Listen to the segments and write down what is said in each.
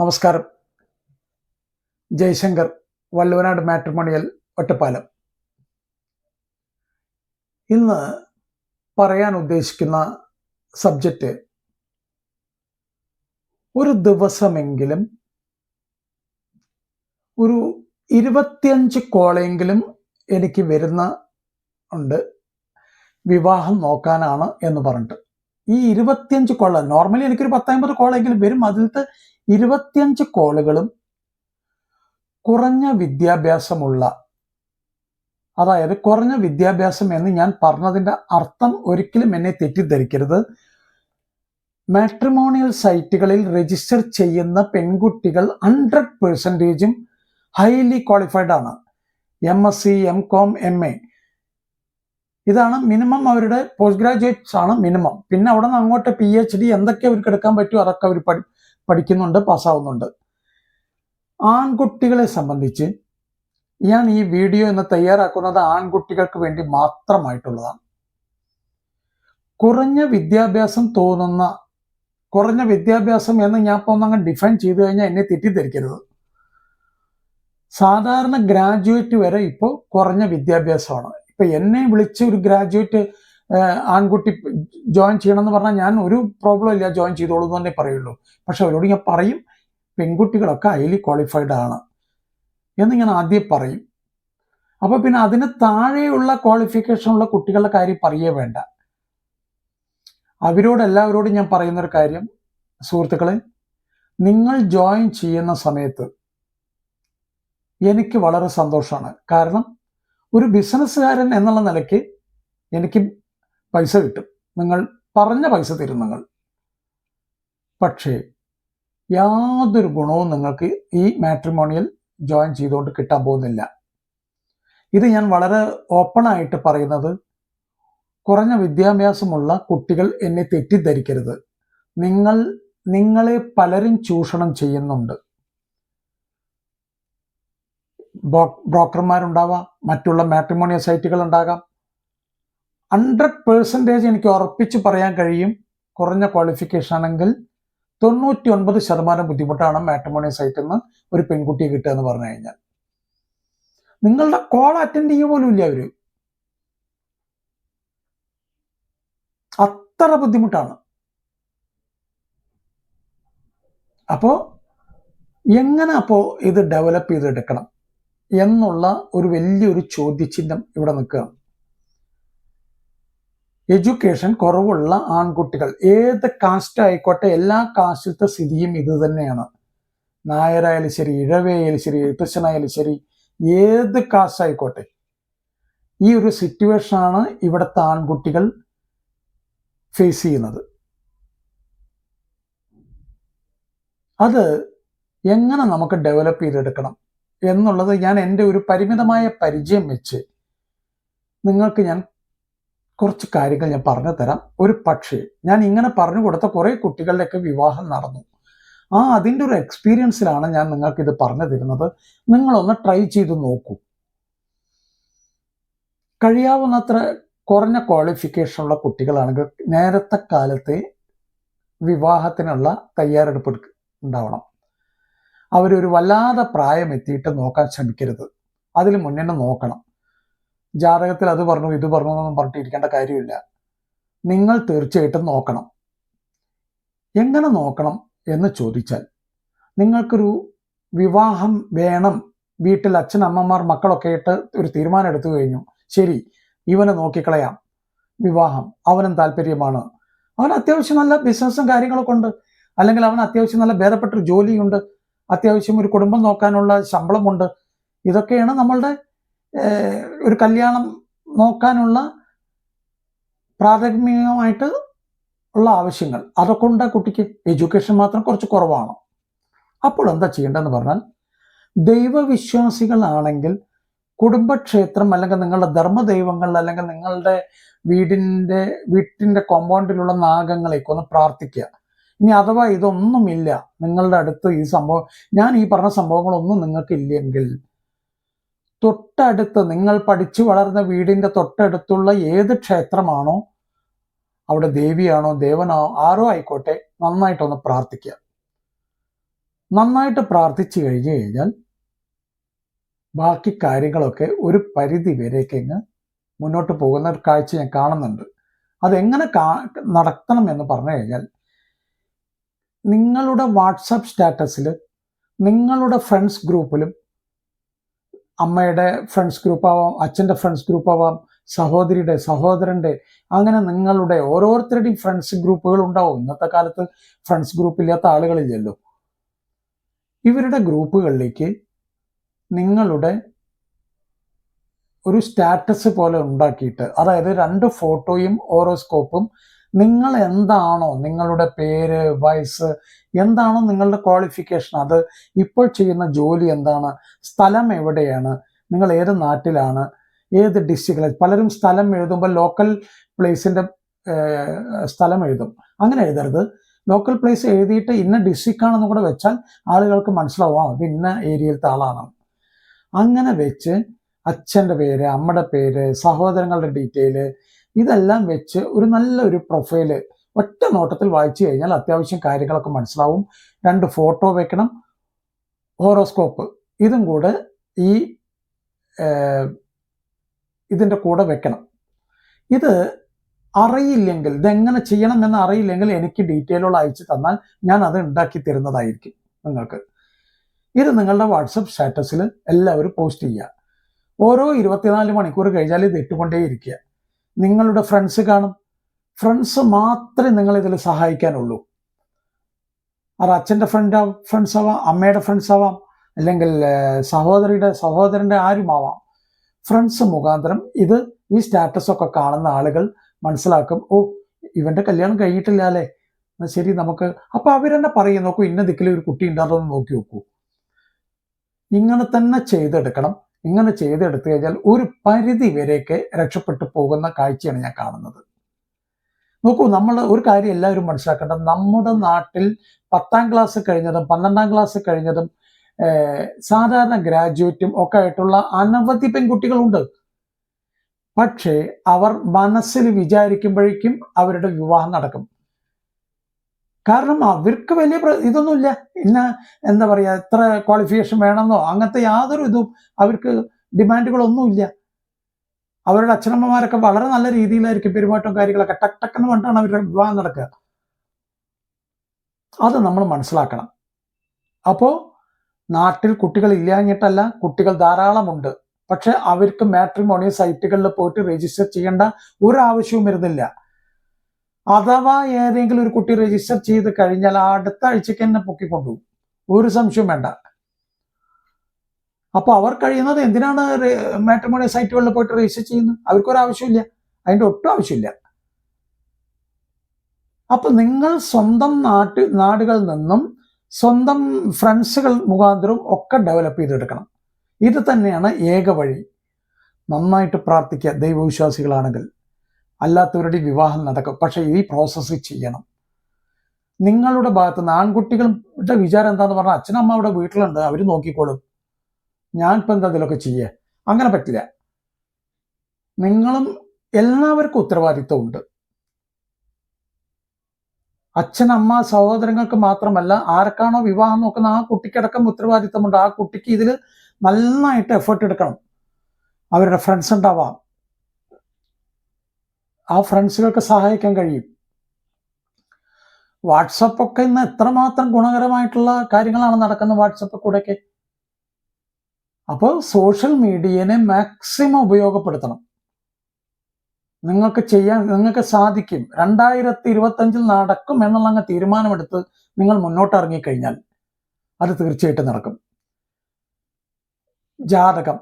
നമസ്കാരം. ജയശങ്കർ വള്ളുവനാട് മാട്രിമോണിയൽ ഒറ്റപ്പാലം. ഇന്ന് പറയാൻ ഉദ്ദേശിക്കുന്ന സബ്ജക്റ്റ് ഒരു ദിവസമെങ്കിലും ഒരു ഇരുപത്തിയഞ്ച് കോളെങ്കിലും എനിക്ക് വരുന്ന ഉണ്ട്. വിവാഹം നോക്കാനാണ് എന്ന് പറഞ്ഞിട്ട്. ഈ ഇരുപത്തിയഞ്ച് കോള നോർമലി എനിക്കൊരു പത്തമ്പത് കോളെങ്കിലും വരും. അതിലത്തെ ഇരുപത്തിയഞ്ച് കോളുകളും കുറഞ്ഞ വിദ്യാഭ്യാസമുള്ള അതായത് കുറഞ്ഞ വിദ്യാഭ്യാസം എന്ന് ഞാൻ പറഞ്ഞതിന്റെ അർത്ഥം ഒരിക്കലും എന്നെ തെറ്റിദ്ധരിക്കരുത്. മാട്രിമോണിയൽ സൈറ്റുകളിൽ രജിസ്റ്റർ ചെയ്യുന്ന പെൺകുട്ടികൾ ഹൺഡ്രഡ് പെർസെന്റേജും ഹൈലി ക്വാളിഫൈഡ് ആണ്. M S C M com M A ഇതാണ് മിനിമം അവരുടെ പോസ്റ്റ് ഗ്രാജുവേറ്റ്സ് ആണ് മിനിമം പിന്നെ അവിടെ നിന്ന് അങ്ങോട്ട് പി എച്ച് ഡി എന്തൊക്കെ അവർക്ക് എടുക്കാൻ പറ്റുമോ അതൊക്കെ അവർ പഠി പഠിക്കുന്നുണ്ട് പാസ്സാവുന്നുണ്ട് ആൺകുട്ടികളെ സംബന്ധിച്ച് ഞാൻ ഈ വീഡിയോ ഇന്ന് തയ്യാറാക്കുന്നത് ആൺകുട്ടികൾക്ക് വേണ്ടി മാത്രമായിട്ടുള്ളതാണ്. കുറഞ്ഞ വിദ്യാഭ്യാസം തോന്നുന്ന കുറഞ്ഞ വിദ്യാഭ്യാസം എന്ന് ഞാൻ ഇപ്പോൾ ഒന്നങ്ങ് ഡിഫൈൻ ചെയ്തു കഴിഞ്ഞാൽ എന്നെ തെറ്റിദ്ധരിക്കരുത്. സാധാരണ ഗ്രാജുവേറ്റ് വരെ ഇപ്പോൾ കുറഞ്ഞ വിദ്യാഭ്യാസമാണ്. ഇപ്പൊ എന്നെ വിളിച്ച് ഒരു ഗ്രാജുവേറ്റ് ആൺകുട്ടി ജോയിൻ ചെയ്യണം എന്ന് പറഞ്ഞാൽ ഞാൻ ഒരു പ്രോബ്ലം ഇല്ല ജോയിൻ ചെയ്തോളൂ എന്ന് തന്നെ പറയുള്ളൂ. പക്ഷെ അവരോട് ഞാൻ പറയും പെൺകുട്ടികളൊക്കെ ഹൈലി ക്വാളിഫൈഡ് ആണ് എന്ന് ഞാൻ ആദ്യം പറയും. അപ്പൊ പിന്നെ അതിന് താഴെയുള്ള ക്വാളിഫിക്കേഷൻ ഉള്ള കുട്ടികളുടെ കാര്യം പറയേ വേണ്ട. അവരോട് എല്ലാവരോടും ഞാൻ പറയുന്ന ഒരു കാര്യം സുഹൃത്തുക്കളെ നിങ്ങൾ ജോയിൻ ചെയ്യുന്ന സമയത്ത് എനിക്ക് വളരെ സന്തോഷമാണ്. കാരണം ഒരു ബിസിനസ്സുകാരൻ എന്നുള്ള നിലയ്ക്ക് എനിക്ക് പൈസ കിട്ടും. നിങ്ങൾ പറഞ്ഞ പൈസ തരും നിങ്ങൾ. പക്ഷേ യാതൊരു ഗുണവും നിങ്ങൾക്ക് ഈ മാട്രിമോണിയൽ ജോയിൻ ചെയ്തുകൊണ്ട് കിട്ടാൻ പോകുന്നില്ല. ഇത് ഞാൻ വളരെ ഓപ്പണായിട്ട് പറയുന്നത് കുറഞ്ഞ വിദ്യാഭ്യാസമുള്ള കുട്ടികൾ എന്നെ തെറ്റിദ്ധരിക്കരുത്. നിങ്ങൾ നിങ്ങളെ പലരും ചൂഷണം ചെയ്യുന്നുണ്ട്. ബ്രോക്കർമാരുണ്ടാവാം മറ്റുള്ള മാട്രിമോണിയൽ സൈറ്റുകൾ ഉണ്ടാകാം ഹൺഡ്രഡ് പേഴ്സന്റേജ് എനിക്ക് ഉറപ്പിച്ച് പറയാൻ കഴിയും കുറഞ്ഞ ക്വാളിഫിക്കേഷൻ ആണെങ്കിൽ തൊണ്ണൂറ്റി ഒൻപത് ശതമാനം ബുദ്ധിമുട്ടാണ് മാട്രിമോണിയൽ സൈറ്റിൽ നിന്ന് ഒരു പെൺകുട്ടിയെ കിട്ടുക എന്ന് പറഞ്ഞു കഴിഞ്ഞാൽ. നിങ്ങളുടെ കോൾ അറ്റൻഡ് ചെയ്യുക പോലും ഇല്ല അവർ. അത്ര ബുദ്ധിമുട്ടാണ്. അപ്പോ എങ്ങനെ അപ്പോ ഇത് ഡെവലപ്പ് ചെയ്തെടുക്കണം? എന്നുള്ള ഒരു വലിയൊരു ചോദ്യചിഹ്നം ഇവിടെ നിൽക്കുക. എഡ്യൂക്കേഷൻ കുറവുള്ള ആൺകുട്ടികൾ. ഏത് കാസ്റ്റ് ആയിക്കോട്ടെ എല്ലാ കാസ്റ്റിലത്തെ സ്ഥിതിയും ഇത് തന്നെയാണ്. നായരായാലും ശരി ഇഴവയായാലും ശരി എഴുത്തച്ഛനായാലും ശരി ഏത് കാസ്റ്റ് ആയിക്കോട്ടെ. ഈ ഒരു സിറ്റുവേഷനാണ് ഇവിടുത്തെ ആൺകുട്ടികൾ ഫേസ് ചെയ്യുന്നത്. അത് എങ്ങനെ നമുക്ക് ഡെവലപ്പ് ചെയ്തെടുക്കണം? എന്നുള്ളത് ഞാൻ എന്റെ ഒരു പരിമിതമായ പരിചയം വെച്ച് നിങ്ങൾക്ക് ഞാൻ കുറച്ച് കാര്യങ്ങൾ ഞാൻ പറഞ്ഞു തരാം. ഒരു പക്ഷേ ഞാൻ ഇങ്ങനെ പറഞ്ഞു കൊടുത്ത കുറേ കുട്ടികളുടെയൊക്കെ വിവാഹം നടന്നു. ആ അതിന്റെ ഒരു എക്സ്പീരിയൻസിലാണ് ഞാൻ നിങ്ങൾക്ക് ഇത് പറഞ്ഞു തരുന്നത്. നിങ്ങളൊന്ന് ട്രൈ ചെയ്ത് നോക്കൂ. കഴിയാവുന്നത്ര കുറഞ്ഞ ക്വാളിഫിക്കേഷനുള്ള കുട്ടികളാണെങ്കിൽ നേരത്തെ കാലത്തെ വിവാഹത്തിനുള്ള തയ്യാറെടുപ്പ് ഉണ്ടാവണം. അവരൊരു വല്ലാതെ പ്രായം എത്തിയിട്ട് നോക്കാൻ ശ്രമിക്കരുത്. അതിൽ മുന്നേ നോക്കണം. ജാതകത്തിൽ അത് പറഞ്ഞു ഇത് പറഞ്ഞു എന്നൊന്നും പറഞ്ഞിട്ടിരിക്കേണ്ട കാര്യമില്ല. നിങ്ങൾ തീർച്ചയായിട്ടും നോക്കണം. എങ്ങനെ നോക്കണം എന്ന് ചോദിച്ചാൽ നിങ്ങൾക്കൊരു വിവാഹം വേണം വീട്ടിൽ അച്ഛൻ അമ്മമാർ മക്കളൊക്കെ ആയിട്ട് ഒരു തീരുമാനം എടുത്തു കഴിഞ്ഞു. ശരി ഇവനെ നോക്കിക്കളയാം. വിവാഹം അവനും താല്പര്യമാണ്. അവൻ അത്യാവശ്യം നല്ല ബിസിനസ്സും കാര്യങ്ങളൊക്കെ ഉണ്ട്. അല്ലെങ്കിൽ അവൻ അത്യാവശ്യം നല്ല ഭേദപ്പെട്ടൊരു ജോലിയുണ്ട്. അത്യാവശ്യം ഒരു കുടുംബം നോക്കാനുള്ള ശമ്പളമുണ്ട്. ഇതൊക്കെയാണ് നമ്മളുടെ ഒരു കല്യാണം നോക്കാനുള്ള പ്രാഥമികമായിട്ട് ഉള്ള ആവശ്യങ്ങൾ. അതൊക്കെ ഉണ്ട് കുട്ടിക്ക് എഡ്യൂക്കേഷൻ മാത്രം കുറച്ച് കുറവാണ്. അപ്പോൾ എന്താ ചെയ്യേണ്ടതെന്ന് പറഞ്ഞാൽ ദൈവവിശ്വാസികളാണെങ്കിൽ കുടുംബക്ഷേത്രം അല്ലെങ്കിൽ നിങ്ങളുടെ ധർമ്മദൈവങ്ങൾ അല്ലെങ്കിൽ നിങ്ങളുടെ വീടിന്റെ വീട്ടിന്റെ കോമ്പൗണ്ടിലുള്ള നാഗങ്ങളേക്കൊന്ന് പ്രാർത്ഥിക്കുക. ഇനി അഥവാ ഇതൊന്നുമില്ല നിങ്ങളുടെ അടുത്ത് ഈ സംഭവം ഞാൻ ഈ പറഞ്ഞ സംഭവങ്ങളൊന്നും നിങ്ങൾക്കില്ലെങ്കിൽ തൊട്ടടുത്ത് നിങ്ങൾ പഠിച്ചു വളർന്ന വീടിന്റെ തൊട്ടടുത്തുള്ള ഏത് ക്ഷേത്രമാണോ അവിടെ ദേവിയാണോ ദേവനാണോ ആരോ ആയിക്കോട്ടെ നന്നായിട്ടൊന്ന് പ്രാർത്ഥിക്കുക. നന്നായിട്ട് പ്രാർത്ഥിച്ചു കഴിഞ്ഞു കഴിഞ്ഞാൽ ബാക്കി കാര്യങ്ങളൊക്കെ ഒരു പരിധി വരേക്കങ്ങ് മുന്നോട്ട് പോകുന്ന ഒരു കാഴ്ച ഞാൻ കാണുന്നുണ്ട്. അതെങ്ങനെ കാ നടത്തണം എന്ന് പറഞ്ഞു കഴിഞ്ഞാൽ നിങ്ങളുടെ വാട്സപ്പ് സ്റ്റാറ്റസിൽ നിങ്ങളുടെ ഫ്രണ്ട്സ് ഗ്രൂപ്പിലും അമ്മയുടെ ഫ്രണ്ട്സ് ഗ്രൂപ്പ് ആവാം അച്ഛന്റെ ഫ്രണ്ട്സ് ഗ്രൂപ്പ് ആവാം സഹോദരിയുടെ സഹോദരന്റെ അങ്ങനെ നിങ്ങളുടെ ഓരോരുത്തരുടെയും ഫ്രണ്ട്സ് ഗ്രൂപ്പുകൾ ഉണ്ടാവും. ഇന്നത്തെ കാലത്ത് ഫ്രണ്ട്സ് ഗ്രൂപ്പ് ഇല്ലാത്ത ആളുകളില്ലല്ലോ ഇവരുടെ ഗ്രൂപ്പുകളിലേക്ക് നിങ്ങളുടെ ഒരു സ്റ്റാറ്റസ് പോലെ ഉണ്ടാക്കിയിട്ട് അതായത് രണ്ട് ഫോട്ടോയും ഓരോസ്കോപ്പും നിങ്ങൾ എന്താണോ നിങ്ങളുടെ പേര് വയസ്സ് എന്താണോ നിങ്ങളുടെ ക്വാളിഫിക്കേഷൻ അത് ഇപ്പോൾ ചെയ്യുന്ന ജോലി എന്താണ് സ്ഥലം എവിടെയാണ് നിങ്ങൾ ഏത് നാട്ടിലാണ് ഏത് ഡിസ്ട്രിക്റ്റിൽ പലരും സ്ഥലം എഴുതുമ്പോൾ ലോക്കൽ പ്ലേസിന്റെ സ്ഥലം എഴുതും. അങ്ങനെ എഴുതരുത്. ലോക്കൽ പ്ലേസ് എഴുതിയിട്ട് ഇന്ന ഡിസ്ട്രിക്റ്റ് ആണെന്ന് കൂടെ വെച്ചാൽ ആളുകൾക്ക് മനസ്സിലാവും അത് ഇന്ന ഏരിയയിലത്തെ ആളാണ്. അങ്ങനെ വെച്ച് അച്ഛന്റെ പേര് അമ്മയുടെ പേര് സഹോദരങ്ങളുടെ ഡീറ്റെയിൽ ഇതെല്ലാം വെച്ച് ഒരു നല്ലൊരു പ്രൊഫൈൽ ഒറ്റ നോട്ടത്തിൽ വായിച്ചു കഴിഞ്ഞാൽ അത്യാവശ്യം കാര്യങ്ങളൊക്കെ മനസ്സിലാവും. രണ്ട് ഫോട്ടോ വെക്കണം ഹോറോസ്കോപ്പ് ഇതും കൂടെ ഈ ഇതിന്റെ കൂടെ വെക്കണം. ഇത് അറിയില്ലെങ്കിൽ ഇതെങ്ങനെ ചെയ്യണം എന്ന് അറിയില്ലെങ്കിൽ എനിക്ക് ഡീറ്റെയിലുകൾ അയച്ചു തന്നാൽ ഞാൻ അത് ഉണ്ടാക്കി തരുന്നതായിരിക്കും നിങ്ങൾക്ക്. ഇത് നിങ്ങളുടെ വാട്സപ്പ് സ്റ്റാറ്റസിൽ എല്ലാവരും പോസ്റ്റ് ചെയ്യുക. ഓരോ ഇരുപത്തിനാല് മണിക്കൂർ കഴിഞ്ഞാൽ ഇത് ഇട്ടുകൊണ്ടേയിരിക്കുക. നിങ്ങളുടെ ഫ്രണ്ട്സ് കാണും. ഫ്രണ്ട്സ് മാത്രമേ നിങ്ങളിതിൽ സഹായിക്കാനുള്ളൂ. അത് അച്ഛന്റെ ഫ്രണ്ട് ഫ്രണ്ട്സ് ആവാം അമ്മയുടെ ഫ്രണ്ട്സ് ആവാം അല്ലെങ്കിൽ സഹോദരിയുടെ സഹോദരന്റെ ആരുമാവാം. ഫ്രണ്ട്സ് മുഖാന്തരം ഇത് ഈ സ്റ്റാറ്റസൊക്കെ കാണുന്ന ആളുകൾ മനസ്സിലാക്കും ഓ ഇവന്റെ കല്യാണം കഴിഞ്ഞിട്ടില്ല അല്ലേ? ശരി നമുക്ക്. അപ്പോൾ അവരെന്നെ പറയും നോക്കൂ ഇന്ന ദിക്കിലൊരു കുട്ടി ഉണ്ടാകുന്ന നോക്കി നോക്കൂ. ഇങ്ങനെ തന്നെ ചെയ്തെടുക്കണം. ഇങ്ങനെ ചെയ്തെടുത്തു കഴിഞ്ഞാൽ ഒരു പരിധി വരെയൊക്കെ രക്ഷപ്പെട്ടു പോകുന്ന കാഴ്ചയാണ് ഞാൻ കാണുന്നത്. നോക്കൂ നമ്മൾ ഒരു കാര്യം എല്ലാവരും മനസ്സിലാക്കേണ്ടത് നമ്മുടെ നാട്ടിൽ പത്താം ക്ലാസ് കഴിഞ്ഞതും പന്ത്രണ്ടാം ക്ലാസ് കഴിഞ്ഞതും സാധാരണ ഗ്രാജുവേറ്റും ഒക്കെ ആയിട്ടുള്ള അനവധി പെൺകുട്ടികളുണ്ട്. പക്ഷേ അവർ മനസ്സിൽ വിചാരിക്കുമ്പോഴേക്കും അവരുടെ വിവാഹം നടക്കും. കാരണം അവർക്ക് വലിയ ഇതൊന്നുമില്ല. ഇന്ന എന്താ പറയുക എത്ര ക്വാളിഫിക്കേഷൻ വേണമെന്നോ അങ്ങനത്തെ യാതൊരു ഇതും അവർക്ക് ഡിമാൻഡുകളൊന്നുമില്ല അവരുടെ അച്ഛനമ്മമാരൊക്കെ വളരെ നല്ല രീതിയിലായിരിക്കും പെരുമാറ്റവും കാര്യങ്ങളൊക്കെ. ടക്ക് ടക്കെന്ന് പറഞ്ഞിട്ടാണ് അവരുടെ വിവാഹം നടക്കുക. അത് നമ്മൾ മനസ്സിലാക്കണം. അപ്പോൾ നാട്ടിൽ കുട്ടികൾ ഇല്ലാഞ്ഞിട്ടല്ല കുട്ടികൾ ധാരാളമുണ്ട്. പക്ഷെ അവർക്ക് മാട്രിമോണി സൈറ്റുകളിൽ പോയിട്ട് രജിസ്റ്റർ ചെയ്യേണ്ട ഒരാവശ്യവും വരുന്നില്ല. അഥവാ ഏതെങ്കിലും ഒരു കുട്ടി രജിസ്റ്റർ ചെയ്ത് കഴിഞ്ഞാൽ അടുത്ത ആഴ്ചക്ക് തന്നെ പൊക്കിക്കൊണ്ടുപോകും ഒരു സംശയം വേണ്ട. അപ്പൊ അവർ കഴിയുന്നത് എന്തിനാണ് മാട്രിമോണി സൈറ്റുകളിൽ പോയിട്ട് രജിസ്റ്റർ ചെയ്യുന്നത്? അവർക്കൊരു ആവശ്യമില്ല. അതിന്റെ ഒട്ടും ആവശ്യമില്ല. അപ്പൊ നിങ്ങൾ സ്വന്തം നാട്ട് നാടുകളിൽ നിന്നും സ്വന്തം ഫ്രണ്ട്സുകൾ മുഖാന്തരവും ഒക്കെ ഡെവലപ്പ് ചെയ്തെടുക്കണം. ഇത് തന്നെയാണ് ഏക വഴി. നന്നായിട്ട് പ്രാർത്ഥിക്കുക ദൈവവിശ്വാസികളാണെങ്കിൽ. അല്ലാത്തവരുടെ വിവാഹം നടക്കും. പക്ഷേ ഈ പ്രോസസ്സ് ചെയ്യണം. നിങ്ങളുടെ ഭാഗത്ത് നിന്ന് ആൺകുട്ടികളുടെ വിചാരം എന്താണെന്ന് പറഞ്ഞാൽ അച്ഛനമ്മ അവിടെ വീട്ടിലുണ്ട് അവർ നോക്കിക്കോളും. ഞാൻ ഇപ്പം എന്താ ഇതിലൊക്കെ ചെയ്യേ? അങ്ങനെ പറ്റില്ല. നിങ്ങളും എല്ലാവർക്കും ഉത്തരവാദിത്വമുണ്ട്. അച്ഛനമ്മ സഹോദരങ്ങൾക്ക് മാത്രമല്ല ആർക്കാണോ വിവാഹം നോക്കുന്ന ആ കുട്ടിക്കടക്കം ഉത്തരവാദിത്തമുണ്ട് ആ കുട്ടിക്ക് ഇതിൽ നന്നായിട്ട് എഫേർട്ട് എടുക്കണം. അവരുടെ ഫ്രണ്ട്സ് ഉണ്ടാവാം. ആ ഫ്രണ്ട്സുകൾക്ക് സഹായിക്കാൻ കഴിയും. വാട്സപ്പൊക്കെ ഇന്ന് എത്രമാത്രം ഗുണകരമായിട്ടുള്ള കാര്യങ്ങളാണ് നടക്കുന്നത് വാട്സപ്പ് കൂടെയൊക്കെ. അപ്പോൾ സോഷ്യൽ മീഡിയനെ മാക്സിമം ഉപയോഗപ്പെടുത്തണം. നിങ്ങൾക്ക് ചെയ്യാൻ നിങ്ങൾക്ക് സാധിക്കും. രണ്ടായിരത്തി ഇരുപത്തഞ്ചിൽ നടക്കും എന്നുള്ള അങ്ങ് തീരുമാനമെടുത്ത് നിങ്ങൾ മുന്നോട്ട് ഇറങ്ങിക്കഴിഞ്ഞാൽ അത് തീർച്ചയായിട്ടും നടക്കും. ജാതകം.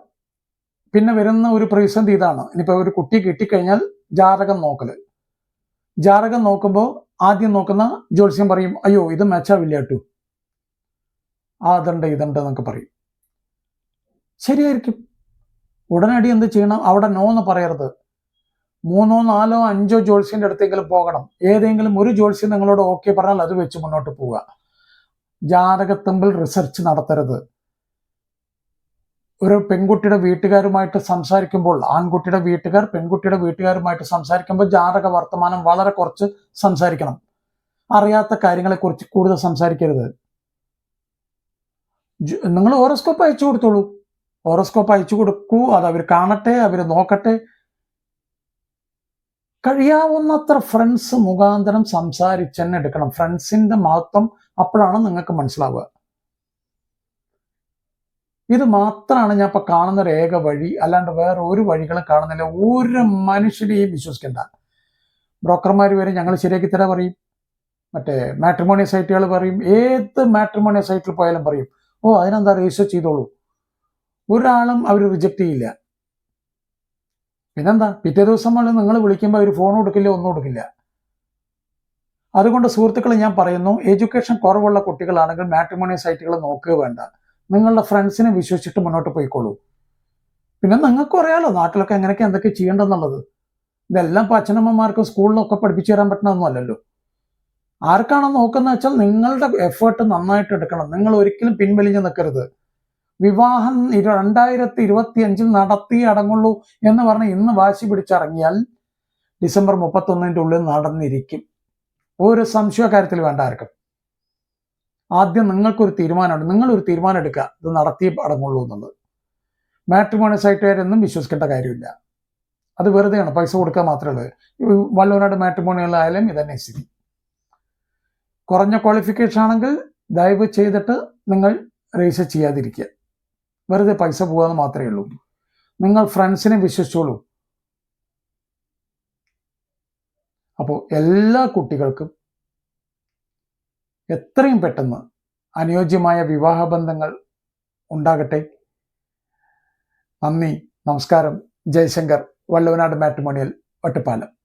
പിന്നെ വരുന്ന ഒരു പ്രതിസന്ധി ഇതാണ്. ഇനിയിപ്പോൾ ഒരു കുട്ടി കിട്ടിക്കഴിഞ്ഞാൽ ജാതകം നോക്കൽ ജാതകം നോക്കുമ്പോൾ ആദ്യം നോക്കുന്ന ജ്യോത്സ്യം പറയും അയ്യോ ഇത് മെച്ചാവില്ല കേട്ടു ആ അതുണ്ട് ഇതുണ്ട് എന്നൊക്കെ പറയും. ശരിയായിരിക്കും. ഉടനടി എന്ത് ചെയ്യണം? അവിടെ നോ എന്ന് പറയരുത്. മൂന്നോ നാലോ അഞ്ചോ ജ്യോത്സ്യന്റെ അടുത്തെങ്കിലും പോകണം. ഏതെങ്കിലും ഒരു ജ്യോത്സ്യം നിങ്ങളോട് ഓക്കെ പറഞ്ഞാൽ അത് വെച്ച് മുന്നോട്ട് പോവുക. ജാതകത്തുമ്പിൽ റിസർച്ച് നടത്തരുത്. ഒരു പെൺകുട്ടിയുടെ വീട്ടുകാരുമായിട്ട് സംസാരിക്കുമ്പോൾ ആൺകുട്ടിയുടെ വീട്ടുകാർ പെൺകുട്ടിയുടെ വീട്ടുകാരുമായിട്ട് സംസാരിക്കുമ്പോൾ ജാതക വർത്തമാനം വളരെ കുറച്ച് സംസാരിക്കണം. അറിയാത്ത കാര്യങ്ങളെക്കുറിച്ച് കൂടുതൽ സംസാരിക്കരുത്. നിങ്ങൾ ഓറോസ്കോപ്പ് അയച്ചു കൊടുത്തോളൂ. ഓറോസ്കോപ്പ് അയച്ചു കൊടുക്കൂ അത് അവർ കാണട്ടെ അവർ നോക്കട്ടെ. കഴിയാവുന്നത്ര ഫ്രണ്ട്സ് മുഖാന്തരം സംസാരിച്ചെന്നെ എടുക്കണം. ഫ്രണ്ട്സിന്റെ മഹത്വം അപ്പോഴാണ് നിങ്ങൾക്ക് മനസ്സിലാവുക. ഇത് മാത്രമാണ് ഞാൻ ഇപ്പൊ കാണുന്ന ഒരു ഏക വഴി അല്ലാണ്ട് വേറെ ഒരു വഴികളും കാണുന്നില്ല. ഒരു മനുഷ്യനെയും വിശ്വസിക്കണ്ട. ബ്രോക്കർമാർ വരെ ഞങ്ങൾ ശരിയാക്കി തരാ പറയും. മറ്റേ മാട്രിമോണി സൈറ്റുകൾ പറയും. ഏത് മാട്രിമോണി സൈറ്റിൽ പോയാലും പറയും. ഓ അതിനെന്താ രജിസ്റ്റർ ചെയ്തോളൂ. ഒരാളും അവർ റിജക്റ്റ് ചെയ്യില്ല. പിന്നെന്താ? പിറ്റേ ദിവസം മുതൽ നിങ്ങൾ വിളിക്കുമ്പോൾ അവർ ഫോൺ കൊടുക്കില്ല ഒന്നും കൊടുക്കില്ല. അതുകൊണ്ട് സുഹൃത്തുക്കൾ ഞാൻ പറയുന്നു എഡ്യൂക്കേഷൻ കുറവുള്ള കുട്ടികളാണെങ്കിൽ മാട്രിമോണി സൈറ്റുകൾ നോക്കുക വേണ്ട. നിങ്ങളുടെ ഫ്രണ്ട്സിനെ വിശ്വസിച്ചിട്ട് മുന്നോട്ട് പോയിക്കോളൂ. പിന്നെ നിങ്ങൾക്കും അറിയാലോ നാട്ടിലൊക്കെ എങ്ങനെയൊക്കെ എന്തൊക്കെ ചെയ്യേണ്ടെന്നുള്ളത്. ഇതെല്ലാം ഇപ്പം അച്ഛനമ്മമാർക്കും സ്കൂളിലൊക്കെ പഠിപ്പിച്ചു തരാൻ പറ്റണമെന്നല്ലല്ലോ ആർക്കാണോ നോക്കുന്നത് വെച്ചാൽ നിങ്ങളുടെ എഫേർട്ട് നന്നായിട്ട് എടുക്കണം. നിങ്ങൾ ഒരിക്കലും പിൻവലിഞ്ഞു നിൽക്കരുത്. വിവാഹം രണ്ടായിരത്തി ഇരുപത്തി അഞ്ചിൽ നടത്തി അടങ്ങുള്ളൂ എന്ന് പറഞ്ഞ് ഇന്ന് വാശി പിടിച്ചിറങ്ങിയാൽ ഡിസംബർ മുപ്പത്തൊന്നിന്റെ ഉള്ളിൽ നടന്നിരിക്കും. ഒരു സംശയ കാര്യത്തിൽ വേണ്ട ആർക്കും. ആദ്യം നിങ്ങൾക്കൊരു തീരുമാനമുണ്ട്. നിങ്ങളൊരു തീരുമാനം എടുക്കുക ഇത് നടത്തിയേ അടങ്ങുള്ളൂ എന്നുള്ളത്. മാട്രിമോണി സൈറ്റുകാരൊന്നും വിശ്വസിക്കേണ്ട കാര്യമില്ല. അത് വെറുതെയാണ്. പൈസ കൊടുക്കുക മാത്രമേ ഉള്ളൂ. വല്ലവനാട് മാട്രിമോണികളായാലും ഇതന്നെ സ്ഥിതി. കുറഞ്ഞ ക്വാളിഫിക്കേഷൻ ആണെങ്കിൽ ദയവ് ചെയ്തിട്ട് നിങ്ങൾ രജിസ്റ്റർ ചെയ്യാതിരിക്കുക. വെറുതെ പൈസ പോകാന്ന് മാത്രമേ ഉള്ളൂ. നിങ്ങൾ ഫ്രണ്ട്സിനെ വിശ്വസിച്ചോളൂ. അപ്പോൾ എല്ലാ കുട്ടികൾക്കും എത്രയും പെട്ടെന്ന് അനുയോജ്യമായ വിവാഹബന്ധങ്ങൾ ഉണ്ടാകട്ടെ. നന്ദി നമസ്കാരം. ജയശങ്കർ വള്ളവനാട് മാട്രിമോണിയൽ ഒറ്റപ്പാലം.